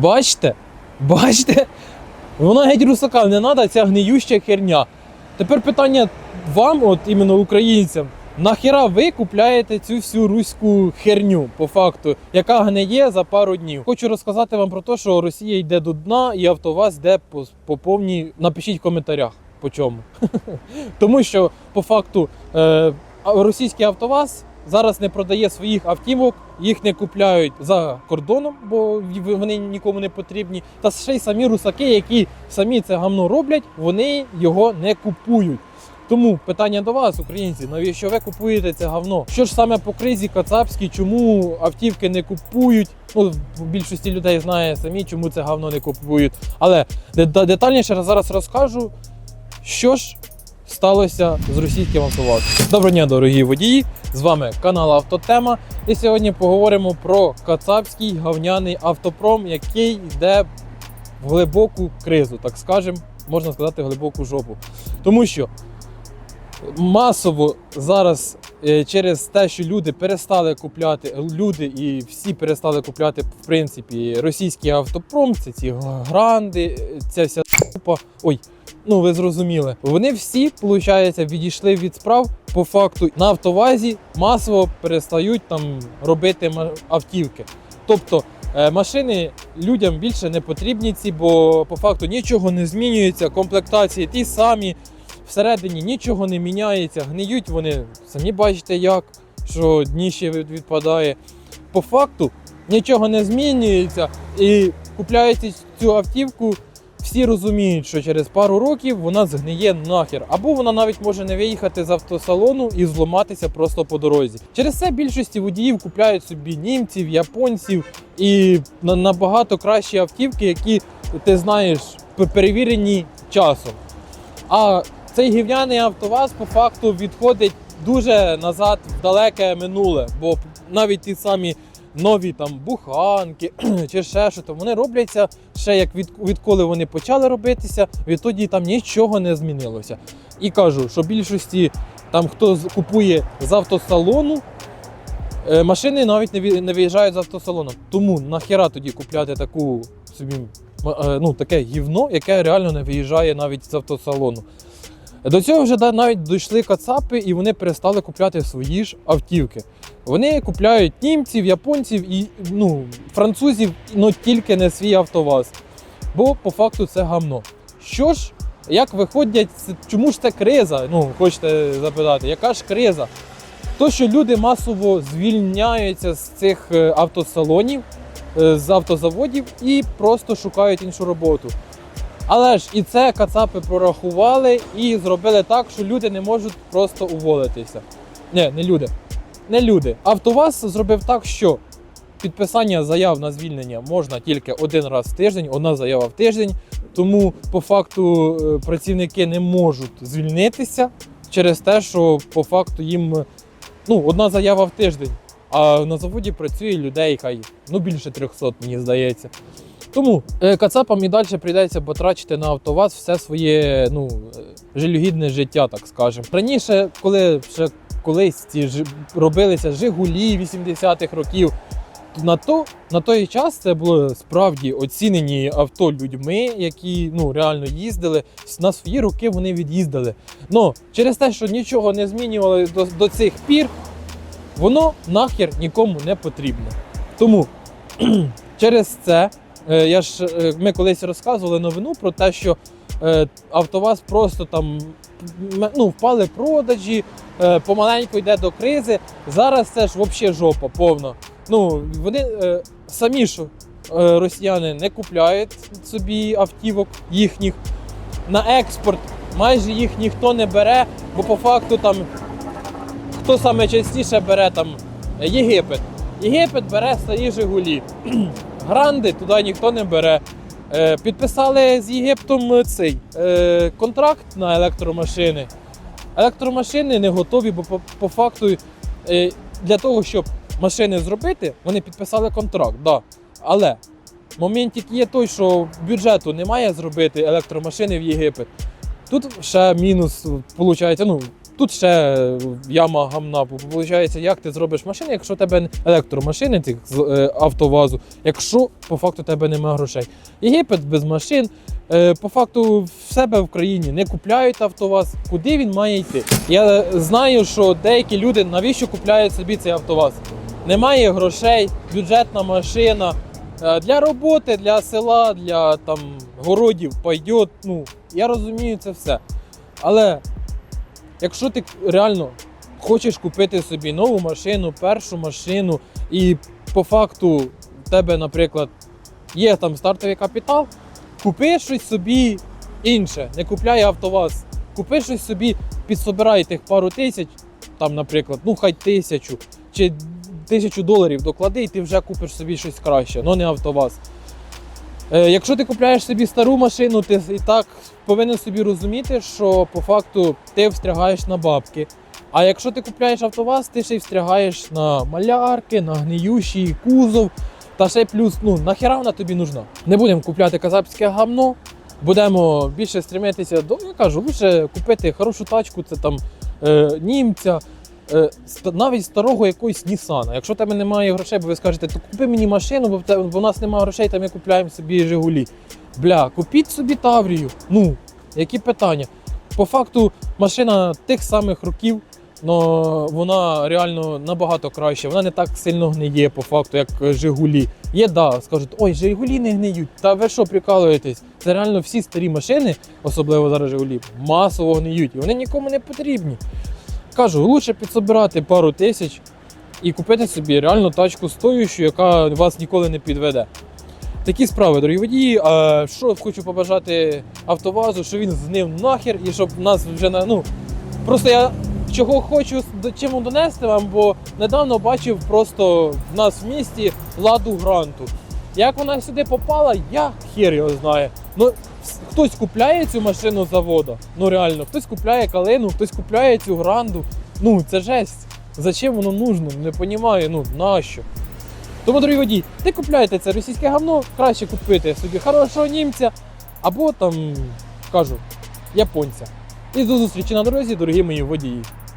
Бачите? Бачите? Вона геть русака, не треба ця гниюща херня. Тепер питання вам, от іменно українцям, нахіра ви купляєте цю всю руську херню, по факту, яка гниє за пару днів. Хочу розказати вам про те, що Росія йде до дна і АвтоВАЗ йде по, по повній. Напишіть в коментарях по чому. Тому що по факту е, російський АвтоВАЗ зараз не продає своїх автівок, їх не купляють за кордоном, бо вони нікому не потрібні. Та ще й самі русаки, які самі це гамно роблять, вони його не купують. Тому питання до вас, українці, навіщо ви купуєте це говно? Що ж саме по кризі кацапській, чому автівки не купують? Ну, в більшості людей знає самі, чому це говно не купують. Але детальніше зараз розкажу, що ж сталося з російським автовазом. Доброго дня, дорогі водії! З вами канал Автотема. І сьогодні поговоримо про кацапський говняний автопром, який йде в глибоку кризу, так скажемо, можна сказати, в глибоку жопу. Тому що масово зараз е, через те, що люди перестали купляти, люди і всі перестали купляти, в принципі, російський автопром, це ці гранди, ця вся купа. Ой, ну ви зрозуміли. Вони всі, виходить, відійшли від справ по факту на автовазі масово перестають там робити автівки. Тобто е, машини людям більше не потрібні ці, бо по факту нічого не змінюється, комплектації ті самі. Всередині нічого не міняється, гниють вони, самі бачите як, що дніще від- відпадає. По факту нічого не змінюється і купляючи цю автівку, всі розуміють, що через пару років вона згниє нахер. Або вона навіть може не виїхати з автосалону і зламатися просто по дорозі. Через це більшості водіїв купляють собі німців, японців і набагато кращі автівки, які ти знаєш пе- перевірені часом. А цей гівняний автоваз по факту відходить дуже назад в далеке минуле, бо навіть ті самі нові там буханки чи ще що, то вони робляться ще як від, відколи вони почали робитися, відтоді там нічого не змінилося. І кажу, що більшості там хто купує з автосалону. е, Машини навіть не виїжджають з автосалону. Тому нахіра тоді купляти таку собі е, ну, таке гівно, яке реально не виїжджає навіть з автосалону. До цього вже навіть дійшли кацапи і вони перестали купляти свої ж автівки. Вони купляють німців, японців і ну, французів, але тільки не свій автоваз. Бо по факту це гамно. Що ж, як виходять, чому ж це криза? Ну, хочете запитати, яка ж криза? То, що люди масово звільняються з цих е, автосалонів, е, з автозаводів і просто шукають іншу роботу. Але ж і це кацапи прорахували і зробили так, що люди не можуть просто уволитися. Ні, не люди. Не люди. АвтоВАЗ зробив так, що підписання заяв на звільнення можна тільки один раз в тиждень, одна заява в тиждень. Тому по факту е, працівники не можуть звільнитися через те, що по факту їм ну, одна заява в тиждень. А на заводі працює людей хай ну більше 300, мені здається. Тому е, кацапам і далі прийдеться потрачити на автоваз все своє ну, е, жалюгідне життя, так скажемо. Раніше, коли ще колись ці жи- робилися Жигулі 80-х років, на, то, на той час це було справді оцінені авто людьми, які ну, реально їздили. На свої роки вони від'їздили. Ну, через те, що нічого не змінювали до, до цих пір, воно нахер нікому не потрібно. Тому через це Я ж е, ми колись розказували новину про те, що е, АвтоВАЗ просто там ну, впали продажі, е, помаленьку йде до кризи. Зараз це ж взагалі жопа повна. Ну вони е, самі ж е, росіяни не купляють собі автівок їхніх на експорт. Майже їх ніхто не бере, бо по факту там хто саме частіше бере там Єгипет. Єгипет бере старі Жигулі. Гранди туди ніхто не бере. Е, підписали з Єгиптом цей е, контракт на електромашини. Електромашини не готові, бо по, по факту е, для того, щоб машини зробити, вони підписали контракт. Да. Але моментик є той, що бюджету немає зробити електромашини в Єгипет. Тут ще мінус, виходить, ну, Тут ще яма гамна. Виходить, як ти зробиш машину, якщо у тебе електромашини, цих з е, автовазу, якщо по факту тебе немає грошей. Єгипет без машин. Е, по факту в себе в країні не купляють автоваз. Куди він має йти? Я знаю, що деякі люди навіщо купляють собі цей автоваз? Немає грошей, бюджетна машина. Е, Для роботи, для села, для там городів пойдет. Ну, я розумію це все. Але якщо ти реально хочеш купити собі нову машину, першу машину, і по факту в тебе, наприклад, є там стартовий капітал, купи щось собі інше, не купляй автоваз. Купи щось собі, підсобирай тих пару тисяч, там, наприклад, ну хай тисячу чи тисячу доларів доклади, і ти вже купиш собі щось краще, але не автоваз. Е, якщо ти купляєш собі стару машину, ти і так повинен собі розуміти, що по факту ти встрягаєш на бабки. А якщо ти купляєш автоваз, ти ще й встрягаєш на малярки, на гниючий кузов. Та ще плюс, ну нахіра вона тобі нужна. Не будемо купляти казапське гамно. Будемо більше стремитися до, я кажу, лише купити хорошу тачку, це там е, німця, навіть старого якогось Нісана. Якщо в тебе немає грошей, бо ви скажете, то купи мені машину, бо в, тебе, в нас немає грошей, то ми купляємо собі Жигулі. Бля, купіть собі Таврію. Ну, які питання? По факту, машина тих самих років, але вона реально набагато краще. Вона не так сильно гниє по факту, як е, Жигулі. Є, да, скажуть, ой, Жигулі не гниють. Та ви що прикалуєтесь? Це реально всі старі машини, особливо зараз Жигулі, масово гниють. І вони нікому не потрібні. Кажу, лучше підсобирати пару тисяч і купити собі реально тачку стоючу, яка вас ніколи не підведе. Такі справи, дорогі водії. А що хочу побажати автовазу, щоб він знив нахер і щоб нас вже на. Ну, просто я чого хочу чому донести вам, бо недавно бачив просто в нас в місті ладу гранту. Як вона сюди попала, я хер його знає. Ну, хтось купляє цю машину заводу. Ну реально, хтось купляє калину, хтось купляє цю гранду. Ну, це жесть. Зачем воно нужно? Не розумію, ну нащо? Тому, дорогі водій, ти купляєте це російське говно, краще купити собі хорошого німця або там, кажу, японця. І до зустрічі на дорозі, дорогі мої водії.